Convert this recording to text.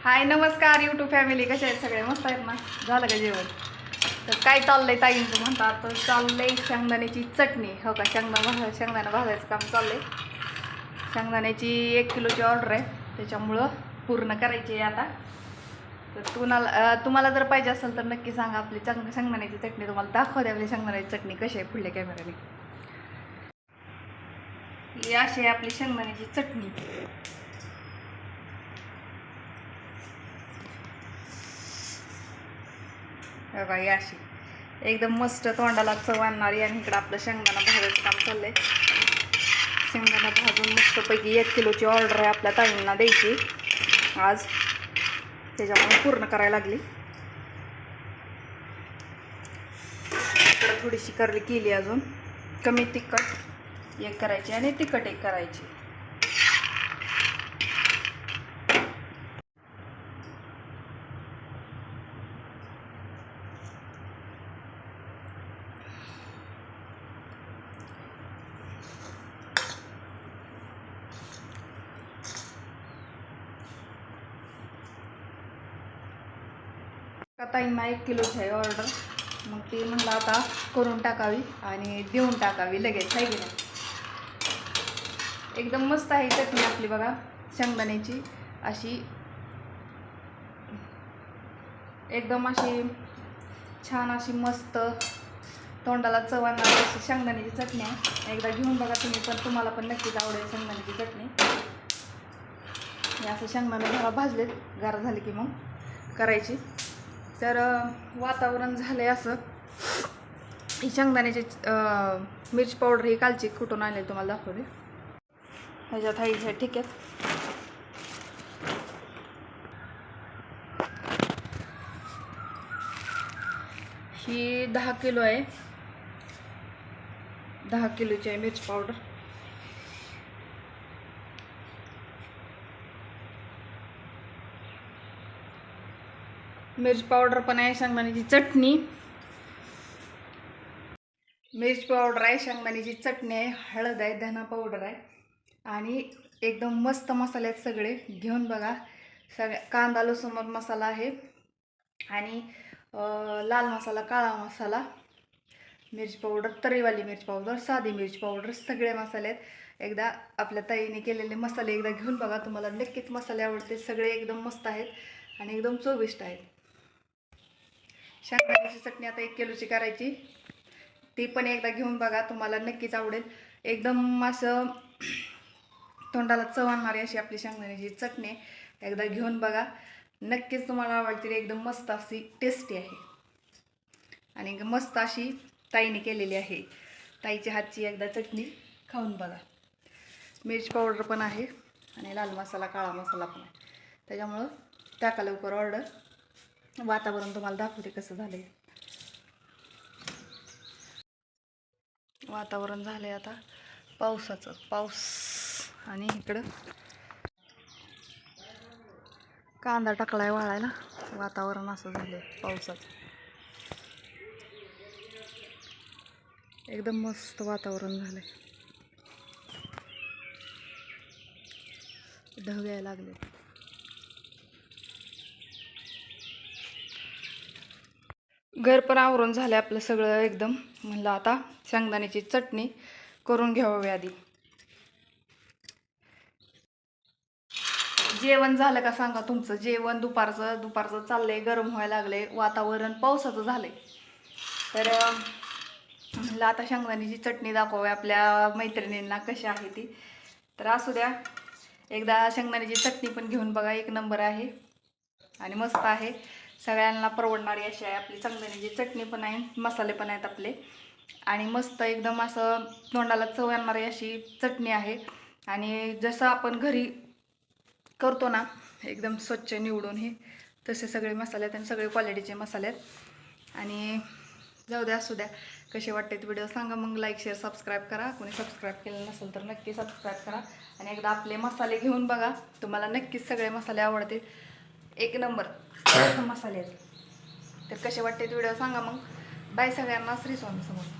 हाय नमस्कार YouTube family कशा आहेत सगळे? मस्त आहेत ना? झालं का जेवण? तर काय चाललंय ताईंचं म्हणतात तर चाललंय शेंगदाण्याची चटणी. हो का? शेंगदा भा शेंगदाणा भाजायचं काम चाललंय. शेंगदाण्याची एक किलोची ऑर्डर आहे. त्याच्यामुळं पूर्ण करायची आहे आता. तर तुम्हाला तुम्हाला जर पाहिजे असेल तर नक्की सांगा. आपली चंग शेंगदाण्याची चटणी तुम्हाला दाखवते. आपली शेंगदाण्याची चटणी कशी आहे पुढल्या कॅमेऱ्याने ही अशी आहे आपली शेंगदाण्याची चटणी. बाई अशी. एकदम मस्त तोंडाला चव आणणारी आणि इकडं आपलं शेंगदाणा भाजायचं काम चाललंय. शेंगदाणा भाजून मस्तपैकी एक किलोची ऑर्डर आहे आपल्या ताईंना द्यायची. आज त्याच्यामुळे पूर्ण करायला लागली. इकडं थोडीशी करली केली अजून. कमी तिखट एक करायची आणि तिखट एक करायची. ताईंना एक किलोची आहे ऑर्डर मग ती म्हणलं आता करून टाकावी आणि देऊन टाकावी लगेच आहे की नाही? एकदम मस्त आहे चटणी आपली बघा शेंगदाण्याची. अशी एकदम अशी छान अशी मस्त तोंडाला चवणार अशी शेंगदाण्याची चटणी आहे. एकदा घेऊन बघा तुम्ही पण तुम्हाला पण नक्कीच आवडेल शेंगदाण्याची चटणी. हे असं शेंगदाणे घरा भाजलेत गार झाले की मग करायची. तर वातावरण झालं आहे असं. ही शेंगदाण्याची मिरची पावडर ही कालची कुठून आले तुम्हाला दाखवते. ह्याच्यात हाई ह्या ठीक आहे. ही दहा किलो आहे. दहा किलोची आहे मिरची पावडर. मिरची पावडर पण आहे शेंगदाण्याची चटणी. मिरची पावडर आहे शेंगदाण्याची चटणी आहे हळद आहे धना पावडर आहे. आणि एकदम मस्त मसाले आहेत सगळे. घेऊन बघा. सगळ्या कांदा लसूण मसाला आहे. आणि लाल मसाला काळा मसाला. मिरची पावडर तरीवाली मिरची पावडर साधी मिरची पावडर सगळे मसाले आहेत. एकदा आपल्या ताईने केलेले मसाले एकदा घेऊन बघा. तुम्हाला नक्कीच मसाले आवडते सगळे एकदम मस्त आहेत आणि एकदम चविष्ट आहेत. शेंगदाण्याची चटणी आता एक किलोची करायची. ती पण एकदा घेऊन बघा तुम्हाला नक्कीच आवडेल. एकदम असं तोंडाला चव आणणारी अशी आपली शेंगदाण्याची चटणी एकदा घेऊन बघा. नक्कीच तुम्हाला आवडतील एकदम मस्त अशी टेस्टी आहे. आणि मस्त अशी ताईने केलेली आहे. ताईच्या हातची एकदा चटणी खाऊन बघा. मिरची पावडर पण आहे आणि लाल मसाला काळा मसाला पण आहे. त्याच्यामुळं टाका लवकर ऑर्डर वातावरण तुम्हाला दाखवते कसं झालंय. वातावरण झालंय आता पावसाचं. पाऊस आणि इकडं कांदा टाकलाय वाळायला. वातावरण असं झालंय पावसाचं. एकदम मस्त वातावरण झालंय. ढग यायला लागले घर पण आवरून झालं आपलं सगळं एकदम. म्हणलं आता शेंगदाण्याची चटणी करून घ्यावी आधी जेवण झालं का सांगा तुमचं? जेवण दुपारचं दुपारचं चाललंय गरम व्हायला लागले वातावरण पावसाचं झालंय. तर म्हणलं आता शेंगदाण्याची चटणी दाखवावी. आपल्या मैत्रिणींना कशी आहे ती. तर असू द्या. एकदा शेंगदाण्याची चटणी पण घेऊन बघा. एक नंबर आहे. आणि मस्त आहे. सगळ्यांना परवडणारी अशी आहे आपली शेंगदाण्याची म्हणजे चटणी पण आहे मसाले पण आहेत आपले. आणि मस्त एकदम असं तोंडाला चव आणणारी अशी चटणी आहे. आणि जसं आपण घरी करतो ना एकदम स्वच्छ निवडून हे तसे सगळे मसाले आहेत आणि सगळे क्वालिटीचे मसाले आहेत. आणि जाऊ द्या असू द्या. कसे वाटतात व्हिडिओ सांगा मग. लाईक शेअर सबस्क्राईब करा. कोणी सबस्क्राईब केलं नसेल तर नक्की सबस्क्राईब करा. आणि एकदा आपले मसाले घेऊन बघा. तुम्हाला नक्कीच सगळे मसाले आवडतील. एक नंबर. मसाले आहेत. तर कसे वाटते व्हिडिओ सांगा मग. बाय सगळ्यांना श्री स्वामी समोर